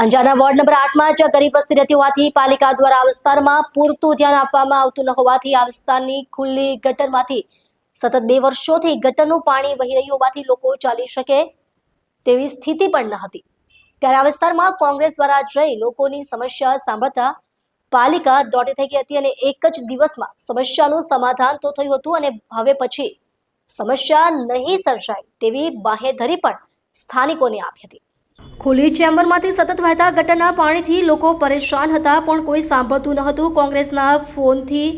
અંજારના ward number આઠમાં જ ગરીબ વસ્તી રહેતી હોવાથી પાલિકા દ્વારા આ વિસ્તારમાં પૂરતું ધ્યાન આપવામાં આવતું ન હોવાથી આ વિસ્તારની ખુલ્લી ગટરમાંથી સતત બે વર્ષોથી ગટરનું પાણી વહી રહ્યું હોવાથી લોકો ચાલી શકે તેવી સ્થિતિ પણ ન હતી. ત્યારે આ વિસ્તારમાં કોંગ્રેસ દ્વારા જઈ લોકોની સમસ્યા સાંભળતા પાલિકા દોડી થઈ ગઈ હતી અને એક જ દિવસમાં સમસ્યાનું સમાધાન તો થયું હતું અને હવે પછી સમસ્યા નહીં સર્જાય તેવી બાહેધરી પણ સ્થાનિકોને આપી હતી. ખુલ્લી ચેમ્બરમાંથી સતત વહેતા ગટરના પાણીથી લોકો પરેશાન હતા, પણ કોઈ સાંભળતું ન હતું. કોંગ્રેસના ફોનથી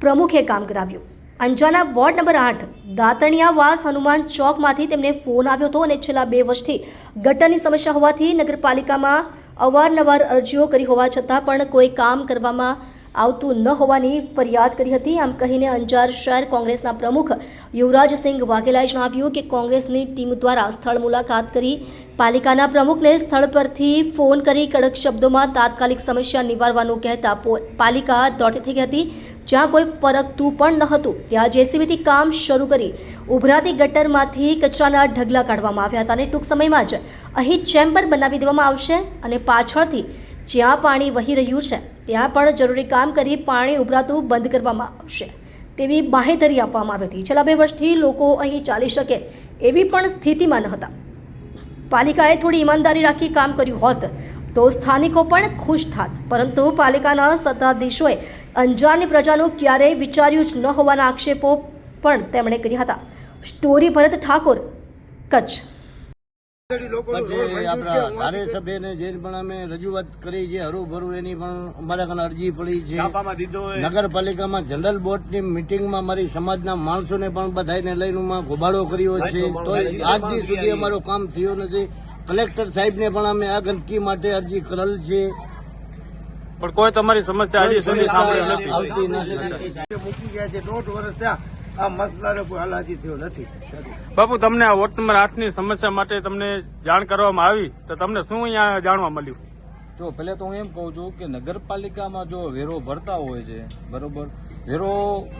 પ્રમુખે કામ કરાવ્યું. અંજાના વોર્ડ નંબર આઠ, દાતણિયા વાસ હનુમાન ચોકમાંથી તેમને ફોન આવ્યો હતો અને છેલ્લા બે વર્ષથી ગટરની સમસ્યા હોવાથી નગરપાલિકામાં અવારનવાર અરજીઓ કરી હોવા છતાં પણ કોઈ કામ કરવામાં આવતું ન હોવાની ફરિયાદ કરી હતી. આમ કહીને અંજાર શહેર કોંગ્રેસના પ્રમુખ યુવરાજસિંહ વાઘેલાએ જણાવ્યું કે કોંગ્રેસની ટીમ દ્વારા સ્થળ મુલાકાત કરી પાલિકાના પ્રમુખને સ્થળ પરથી ફોન કરી કડક શબ્દોમાં તાત્કાલિક સમસ્યા નિવારવાનું કહેતા પાલિકા દોડતી થઈ હતી. જ્યાં કોઈ ફરકતું પણ ન હતું, ત્યાં જેસીબીથી કામ શરૂ કરી ઉભરાતી ગટરમાંથી કચરાના ઢગલા કાઢવામાં આવ્યા હતા અને ટૂંક સમયમાં જ અહીં ચેમ્બર બનાવી દેવામાં આવશે અને પાછળથી જ્યાં પાણી વહી રહ્યું છે. ત્યાં પણ જરૂરી કામ કરી પાણી ઉભરાતું બંધ કરવામાં આવશે. તેવી બાહેધરી આપવામાં આવી હતી. છેલ્લા બે વર્ષથી લોકો અહીં ચાલી શકે એવી પણ સ્થિતિમાં ન હતા. પાલિકાએ થોડી ઈમાનદારી રાખી કામ કર્યું હોત તો સ્થાનિકો પણ ખુશ થાત. પરંતુ પાલિકાના સત્તાધીશોએ અંજારની પ્રજાનું ક્યારેય વિચાર્યું જ ન હોવાના આક્ષેપો પણ તેમણે કર્યા હતા. સ્ટોરી ભરત ઠાકોર, કચ્છ. પછી આપણા ધારાસભ્યને જેને પણ અમે રજૂઆત કરી છે હરુભરું એની પણ અમારા કાને અરજી પડી છે. નગરપાલિકામાં જનરલ બોર્ડની મિટિંગમાં મારી સમાજના માણસોને પણ બધાને લઈને ગોબાળો કર્યો છે. તો આજ દી સુધી અમારું કામ થયું નથી. કલેક્ટર સાહેબને પણ અમે આ ગંદકી માટે અરજી કરેલ છે. પણ કોઈ તમારી સમસ્યા હજી સુધી સાંભળી આવતી નથી. મૂકી ગયા છે દોઢ વર્ષ થયા. આ મસલાને કોઈ હલાજી થયો નથી. બાપુ તમને આ વોટ નંબર આઠની સમસ્યા માટે તમને જાણ કરવામાં આવી તો તમને શું અહીંયા જાણવા મળ્યું? જો પહેલાં તો હું એમ કહું છું કે નગરપાલિકામાં જો વેરો ભરતા હોય છે બરોબર? વેરો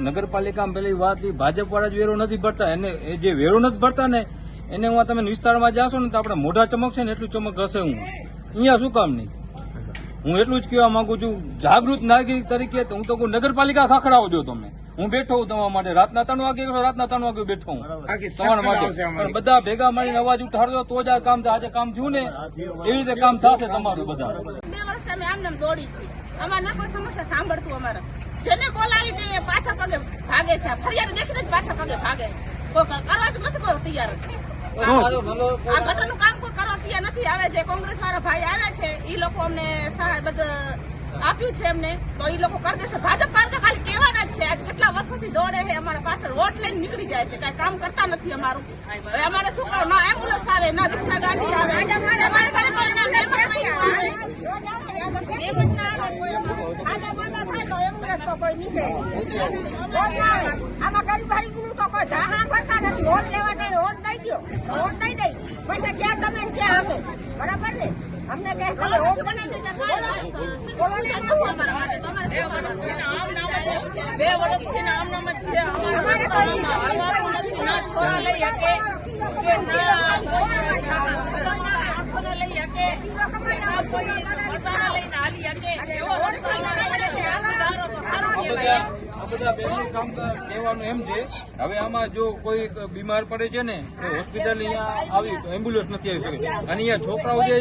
નગરપાલિકામાં પેલી વાત ઈ ભાજપ વાળા જ વેરો નથી ભરતા. એને એ જે વેરો નથી ભરતા ને એને હું તમે વિસ્તારમાં જાશો ને તો આપણે મોઢા ચમકશે ને એટલું ચમક હશે હું. અહીંયા શું કામ નહીં? હું એટલું જ કહેવા માંગુ છું જાગૃત નાગરિક તરીકે તો હું તો કહું નગરપાલિકા ખાખડાવજો તમે. હું બેઠો હું તમારા માટે. રાતના ત્રણ વાગે રાતના ત્રણ વાગે બેઠો હું. તમારા માટે. પણ બધા ભેગા મળીને અવાજ ઉઠાડજો તો જ આ કામ આજે કામ થયું ને એવી રીતે કામ થશે તમારું બધા. બે વર્ષ અમે આમને આમ દોડી છીએ. અમારે ના કોઈ સમસ્યા સાંભળતું અમારે. જેને બોલાવી દઈએ પાછા પગે ભાગે છે. ફરિયાદ દેખીને જ પાછા પગે ભાગે. કોઈ કરવા જ નથી કોઈ તૈયાર. છે આ ગટરનું કામ કોઈ કરવા તૈયાર નથી. આવે જે કોંગ્રેસ વાળા ભાઈ આવે છે એ લોકો અમને સહાય બધું આપ્યું છે એમને. તો એ લોકો કરી દેશે ભાજપ વાળા તો ખાલી કહેવાના જ છે આજ કેટલા વર્ષોથી દોડે છે અમારા પાછળ વોટ લઈને નીકળી જાય છે કઈ કામ કરતા નથી અમારું અમારે શું કરો ના એમ્બ્યુલન્સ આવે ના રિક્ષા ગાડી આવે પછી ક્યાં ને ત્યાં આવે બરાબર ને અમને કહે તમે વોટ બનાવી દેતા બોલો ને નથી અમારા માટે. તમારે? બે વર્ષથી આમનામ જ છે અમારે કોઈ ના છોરા લઈ શકે કે ના કોઈ લઈ શકે ના કોઈ પોતાના લઈને હાલી શકે એવો સુધારો તો સારું કહેવાય બધા બેનું કામ કહેવાનું એમ છે. હવે આમાં જો કોઈ બીમાર પડે છે ને તો હોસ્પિટલ અહીંયા આવી તો એમ્બ્યુલન્સ નથી આવી શકે. અને અહીંયા છોકરાઓ જે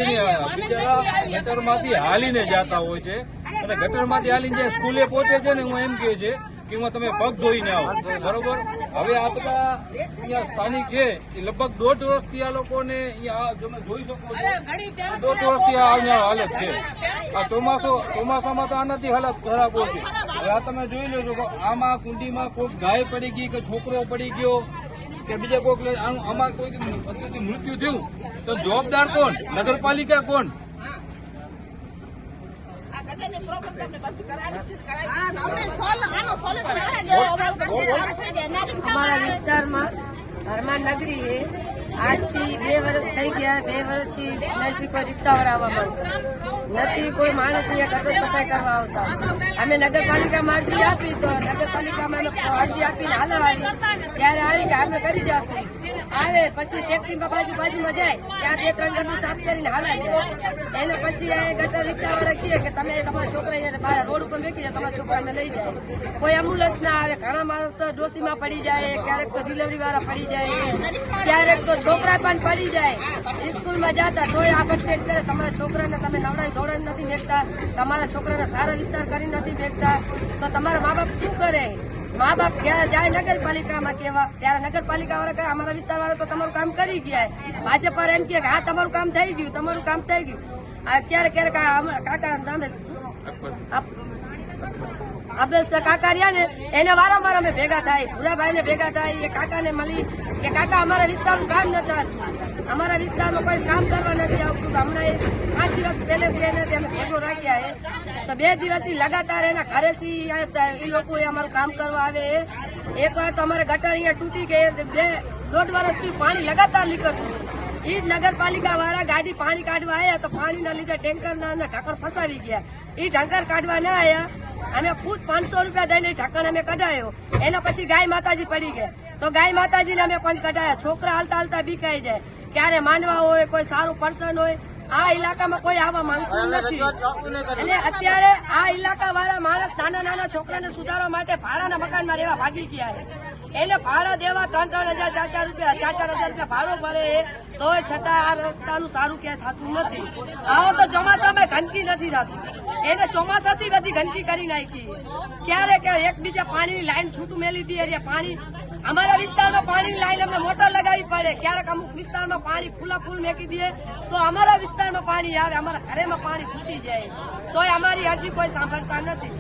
બિચારા ગટરમાંથી હાલીને જતા હોય છે. અને ગટરમાંથી હાલીને જે સ્કૂલે પહોંચે છે ને હું એમ કહે છે કે હું તમે પગ ધોઈને આવો. બરોબર? હવે આ બધા અહીંયા સ્થાનિક છે એ લગભગ દોઢ વર્ષથી આ લોકોને અહીંયા આ તમે જોઈ શકો છો. દોઢ વર્ષથી આ અહીંયા હાલત છે. આ ચોમાસો ચોમાસામાં તો આનાથી હાલત ખરાબ હોય છે. આ તમે જોઈ લો છો કે આમાં કુંડીમાં કોઈક ગાય પડી ગઈ કે છોકરો પડી ગયો કે બીજા કોઈક લે- આનું- આમાં કોઈક મૃત્યુ થયું. તો જવાબદાર કોણ? નગરપાલિકા કોણ. અમારું વિસ્તારમાં હરમાન નગરી છે આજથી બે વર્ષ થઈ ગયા, બે વર્ષથી નથી કોઈ રિક્ષાવાળા આવવા માંગતા નથી, કોઈ માણસ અહીંયા ગટર સફાઈ કરવા આવતા. અમે નગરપાલિકામાં અરજી આપી તો નગરપાલિકામાં અરજી આપીને હાલ આવી ત્યારે આવી કે અમે કરી જશે. આવે, પછી સેફટીમાં બાજુ બાજુમાં જાય. ત્યાં બે, ત્રણ ગટર સાફ કરીને હાલા જાય. એને પછી આ ગટર રિક્ષાવાળા કહે કે તમે તમારા છોકરાને બહાર રોડ ઉપર મૂકી જાય તમારા છોકરાને લઈ જાય કોઈ એમ્બ્યુલન્સ ના આવે, ઘણા માણસ તો ડોસીમાં પડી જાય, ક્યારેક તો ડિલિવરી વાળા પડી જાય. ક્યારેક તો છોકરા પણ પડી જાય. સ્કૂલમાં જતા તોય આગળ સેટ કરે. તમારા છોકરાને તમે નવડાવી ધોરણ નથી મેકતા તમારા છોકરાને સારા વિસ્તાર કરી નથી મેકતા તો તમારા મા બાપ શું કરે? મા બાપ જાય નગરપાલિકામાં કેવા ત્યારે નગરપાલિકા વાળા કહે અમારા વિસ્તાર વાળા તો તમારું કામ કરી ગયા. ભાજપ પર એમ કે હા તમારું કામ થઈ ગયું તમારું કામ થઈ ગયું. આ ક્યારેક કાકા નામે આપ- અબ્દુલ સર કાકા રહ્યા ને, એને વારંવાર અમે ભેગા થાય. ભૂરાભાઈ ને ભેગા થાય, એ કાકાને મળી કે કાકા, અમારા વિસ્તારનું કામ નથી. અમારા વિસ્તારમાં કોઈ કામ કરવા નથી આવતું. હમણાં પાંચ દિવસ પહેલે એને અમે ભેગો રાખ્યા હે તો બે દિવસથી લગાતાર એના ઘરેથી સી એ લોકો અમારું કામ કરવા આવે એક વાર તો અમારે ગટર અહીંયા તૂટી ગઈ બે દોઢ વર્ષથી પાણી લગાતાર નીકળતું ઈ નગરપાલિકા વાળા ગાડી પાણી કાઢવા આવ્યા તો પાણીના લીધે ટેન્કર ના ઢાંકણ ફસાવી ગયા. ઈ ઢાંકર કાઢવા ના આવ્યા અમે ખુદ પાંચસો રૂપિયા દઈને ઢાંકણ અમે કઢાયો. એના પછી ગાય માતાજી પડી ગયા. તો ગાય માતાજીને અમે પણ કઢાયા. છોકરા હાલતા હાલતા બીકાઈ જાય. ક્યારે માનવા હોય કોઈ સારું પર્સન હોય આ ઇલાકામાં કોઈ આવવા માંગતું નથી. એટલે અત્યારે આ ઇલાકા વાળા માણસ નાના નાના છોકરાને સુધારવા માટે ભાડાના મકાનમાં રહેવા ભાગી ગયા છે. એને ભાડા દેવા ત્રણ ત્રણ હજાર ચાર ચાર રૂપિયા ચાર ચાર હજાર રૂપિયા ભાડો ભરે તો છતાં આ રસ્તાનું સારું ક્યાંય થતું નથી. આવો તો ચોમાસામાં ગંદકી નથી થતી. એને ચોમાસાથી બધી ગંદકી કરી નાખી. ક્યારે કે એકબીજા પાણીની લાઈન છૂટું મેલી દીધી પાણી, અમારા વિસ્તારમાં પાણીની લાઈન અમને મોટર લગાવી પડે. ક્યારેક અમુક વિસ્તારમાં પાણી ફૂલા ફૂલ મેકી દઈએ તો અમારા વિસ્તારમાં પાણી આવે, અમારા ઘરેમાં પાણી ઘૂસી જાય. તોય અમારી અરજી કોઈ સાંભળતા નથી.